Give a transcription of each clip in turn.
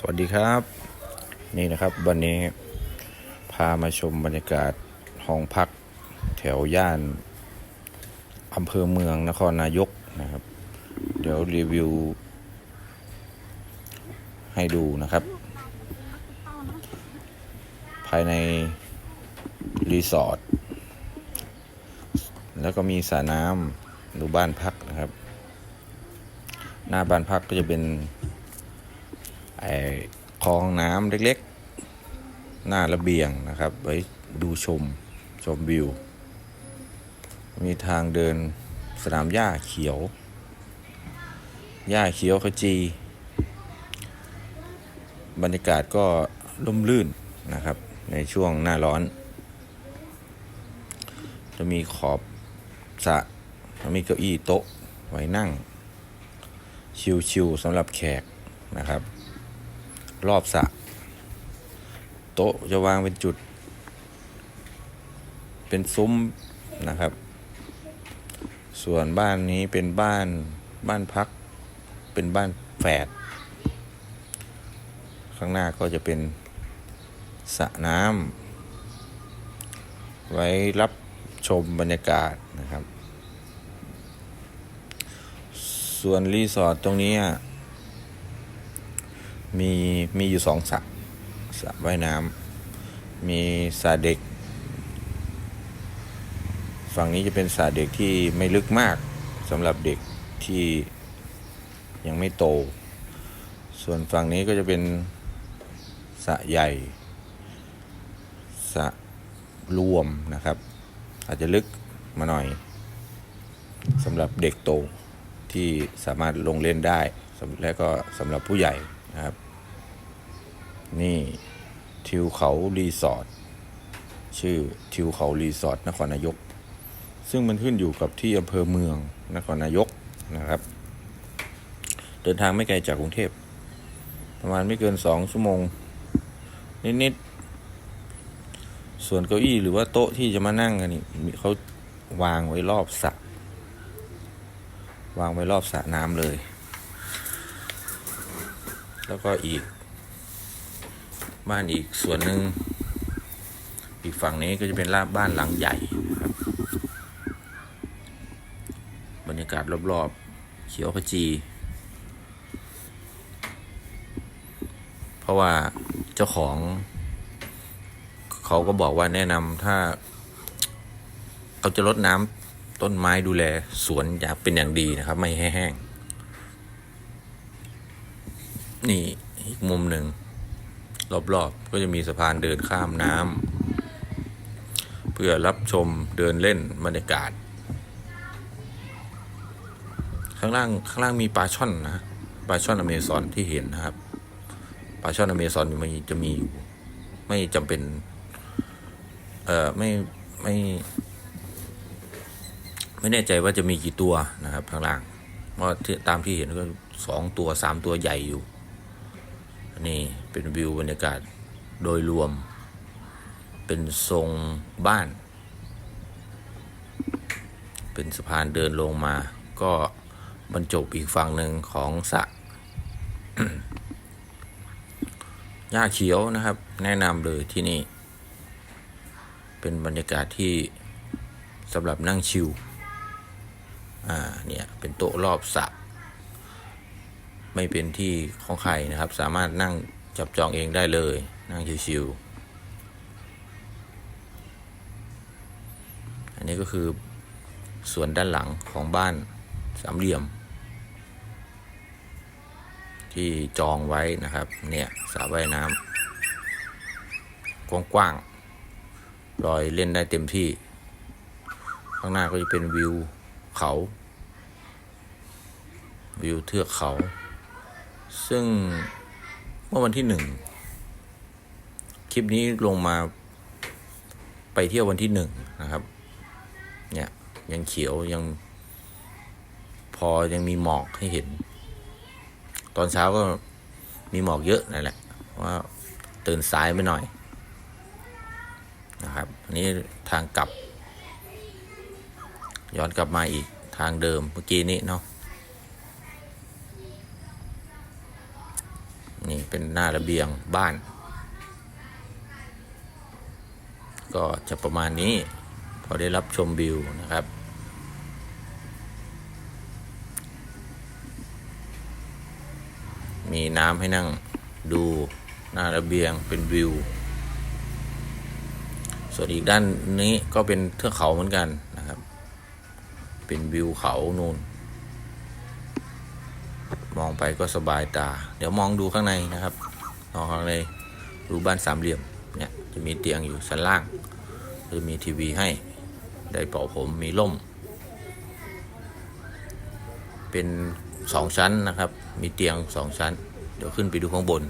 สวัสดีครับ นี่นะครับวันนี้พามาชมบรรยากาศห้องพักแถวย่านอำเภอเมืองนครนายกนะครับ เดี๋ยวรีวิว ให้ดูนะครับ ภายในรีสอร์ทแล้วก็มีสระน้ำหรือบ้านพักนะครับ หน้าบ้านพักก็จะเป็น ไอ้คลองน้ำเล็กๆ หน้าระเบียงนะครับ ไว้ดูชมชมวิว มีทางเดินสนามหญ้าเขียว หญ้าเขียวขจี บรรยากาศก็ร่มรื่นนะครับ ในช่วงหน้าร้อน จะมีขอบสระแล้วมีเก้าอี้โต๊ะไว้นั่ง ชิวๆสำหรับแขกนะครับ รอบสระโต๊ะจะวางเป็นจุด เป็นซุ้มนะครับ ส่วนบ้านนี้เป็นบ้านบ้านพัก เป็นบ้านแฝด ข้างหน้าก็จะเป็นสระน้ำไว้รับชมบรรยากาศนะครับ ส่วนรีสอร์ทตรงนี้อะ มีมีอยู่สองสระสระว่ายน้ำมีสระเด็ก ฝั่งนี้จะเป็นสระเด็กที่ไม่ลึกมากสำหรับเด็กที่ยังไม่โต ส่วนฝั่งนี้ก็จะเป็นสระใหญ่สระรวมนะครับ อาจจะลึกมาหน่อยสำหรับเด็กโตที่สามารถลงเล่นได้ และก็สำหรับผู้ใหญ่ นะครับ นี่ทิวเขารีสอร์ทชื่อทิวเขารีสอร์ทนครนายก ซึ่งมันขึ้นอยู่กับที่อำเภอเมืองนครนายกนะครับ เดินทางไม่ไกลจากกรุงเทพ ประมาณไม่เกินสองชั่วโมง นิดๆ ส่วนเก้าอี้หรือว่าโต๊ะที่จะมานั่งกันนี่เขาวางไว้รอบสระวางไว้รอบสระน้ำเลย แล้วก็อีก บ้านอีกส่วนหนึ่งอีกฝั่งนี้ก็จะเป็นลาบบ้านหลังใหญ่ครับ บรรยากาศรอบๆ เขียวขจี เพราะว่าเจ้าของ เขาก็บอกว่าแนะนำถ้าเขาจะลดน้ำต้นไม้ดูแลสวนอยากเป็นอย่างดีนะครับ ไม่ให้แห้ง นี่อีกมุมหนึ่ง รอบๆ ก็จะมีสะพานเดินข้ามน้ำเพื่อรับชมเดินเล่นบรรยากาศ ข้างล่างข้างล่างมีปลาช่อนนะปลาช่อนอเมซอนที่เห็นนะครับปลาช่อนอเมซอนมันจะมีอยู่ ไม่จำเป็น เอ่อไม่ไม่ ไม่แน่ใจว่าจะมีกี่ตัวนะครับข้างล่างเพราะตามที่เห็นก็สองตัวสามตัวใหญ่อยู่ นี่เป็นวิวบรรยากาศโดยรวม เป็นทรงบ้าน เป็นสะพานเดินลงมา ก็บรรจบอีกฝั่งหนึ่งของสระหญ้าเขียวนะครับ แนะนำเลยที่นี่ เป็นบรรยากาศที่สำหรับนั่งชิลอ่าเนี่ย เป็นโต๊ะรอบสระ ไม่เป็นที่ของใครนะครับ สามารถนั่งจับจองเองได้เลย นั่งชิวๆอันนี้ก็คือส่วนด้านหลังของบ้านสามเหลี่ยม ที่จองไว้นะครับ เนี่ยสระว่ายน้ำกว้างๆลอยเล่นได้เต็มที่ ข้างหน้าก็จะเป็นวิวเขา วิวเทือกเขา ซึ่งเมื่อวันที่หนึ่งคลิปนี้ลงมาไปเที่ยววันที่หนึ่งนะครับ เนี่ยยังเขียวยัง พอยังมีหมอกให้เห็น ตอนเช้าก็มีหมอกเยอะนั่นแหละว่าตื่นสายไปหน่อยนะครับอันนี้ทางกลับ ย้อนกลับมาอีกทางเดิมเมื่อกี้นี้เนาะ นี่เป็นหน้าระเบียงบ้าน ก็จะประมาณนี้ พอได้รับชมวิวนะครับ มีน้ำให้นั่งดูหน้าระเบียงเป็นวิว ส่วนอีกด้านนี้ก็เป็นเทือกเขาเหมือนกันนะครับ เป็นวิวเขานูน มองไปก็สบายตา เดี๋ยวมองดูข้างในนะครับมองข้างในดูบ้านสามเหลี่ยมเนี่ยจะมีเตียงอยู่ชั้นล่างจะมีทีวีให้ได้เป่าผมมีร่ม เป็นสองชั้นนะครับ มีเตียงสองชั้น เดี๋ยวขึ้นไปดูข้างบน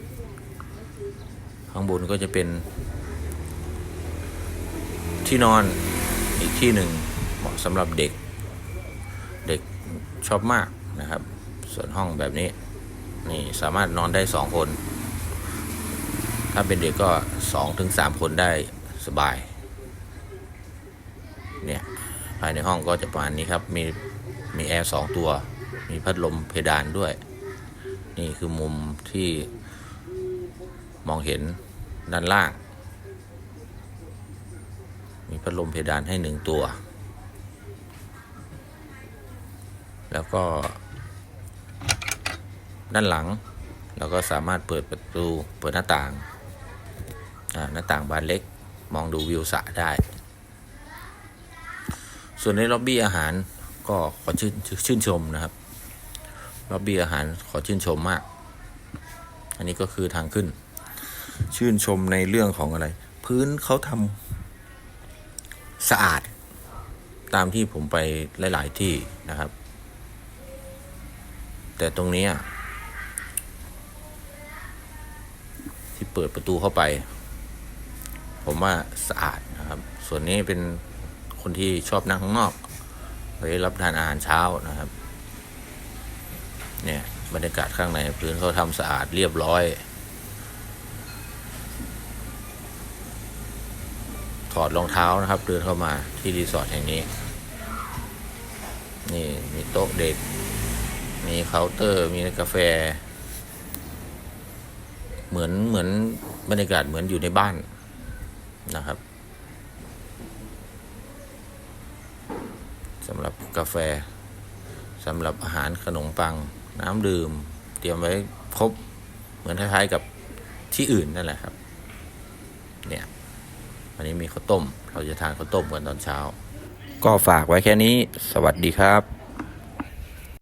ข้างบนก็จะเป็น ที่นอนอีกที่หนึ่งเหมาะสำหรับเด็ก เด็กชอบมากนะครับ ส่วนห้องแบบนี้ นี่สามารถนอนได้สองคน ถ้าเป็นเด็กก็สองถึงสามคนได้สบาย เนี่ย ภายในห้องก็จะประมาณนี้ครับ มีมีแอร์สองตัว มีพัดลมเพดานด้วย นี่คือมุมที่มองเห็นด้านล่าง มีพัดลมเพดานให้หนึ่งตัว แล้วก็ ด้านหลัง เราก็สามารถเปิดประตูเปิดหน้าต่างหน้าต่างบานเล็กมองดูวิวสระได้ ส่วนในล็อบบี้อาหารก็ขอชื่นชื่นชมนะครับล็อบบี้อาหารขอชื่นชมมาก อันนี้ก็คือทางขึ้น ชื่นชมในเรื่องของอะไร พื้นเขาทำสะอาด ตามที่ผมไปหลาย ๆ ที่นะครับ แต่ตรงนี้ เปิดประตูเข้าไป ผมว่าสะอาดนะครับ ส่วนนี้เป็นคนที่ชอบนั่งข้างนอกไปรับทานอาหารเช้านะครับ เนี่ยบรรยากาศข้างในพื้นเขาทำสะอาดเรียบร้อย ถอดรองเท้านะครับ เดินเข้ามาที่รีสอร์ทแห่งนี้ นี่มีโต๊ะเด็ก มีเคาน์เตอร์ มีกาแฟ เหมือนเหมือนบรรยากาศเหมือนอยู่ในบ้านนะครับสำหรับกาแฟสำหรับอาหารขนมปัง น้ำดื่ม เตรียมไว้ครบเหมือนคล้ายๆกับที่อื่นนั่นแหละครับ เนี่ยวันนี้มีข้าวต้ม เราจะทานข้าวต้มกันตอนเช้า ก็ฝากไว้แค่นี้ สวัสดีครับ